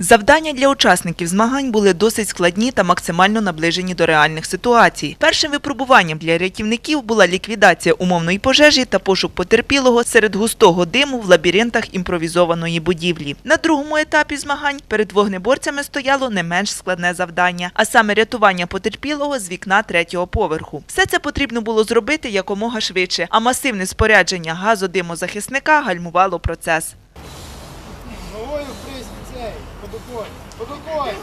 Завдання для учасників змагань були досить складні та максимально наближені до реальних ситуацій. Першим випробуванням для рятівників була ліквідація умовної пожежі та пошук потерпілого серед густого диму в лабіринтах імпровізованої будівлі. На другому етапі змагань перед вогнеборцями стояло не менш складне завдання, а саме рятування потерпілого з вікна третього поверху. Все це потрібно було зробити якомога швидше, а масивне спорядження газодимозахисника гальмувало процес. Цей, подоконь.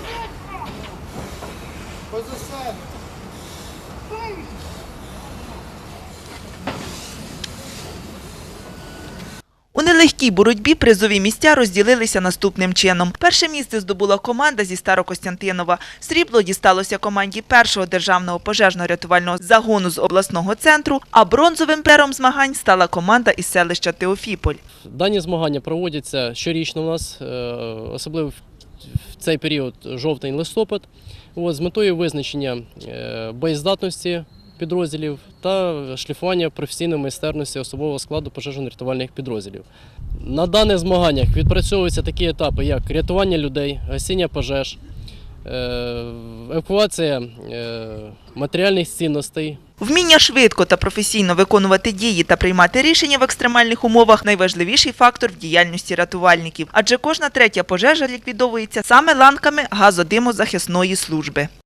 Поза себе. У нелегкій боротьбі призові місця розділилися наступним чином. Перше місце здобула команда зі Старокостянтинова. Срібло дісталося команді першого державного пожежно-рятувального загону з обласного центру, а бронзовим пером змагань стала команда із селища Теофіполь. Дані змагання проводяться щорічно у нас, е, особливо в- цей період жовтень-листопад, з метою визначення е, боєздатності підрозділів та шліфування професійної майстерності особового складу пожежно-рятувальних підрозділів. На даних змаганнях відпрацьовуються такі етапи, як рятування людей, гасіння пожеж, е, евакуація е, матеріальних цінностей, Вміння швидко та професійно виконувати дії та приймати рішення в екстремальних умовах найважливіший фактор в діяльності рятувальників, адже кожна третя пожежа ліквідовується саме ланками газодимозахисної служби.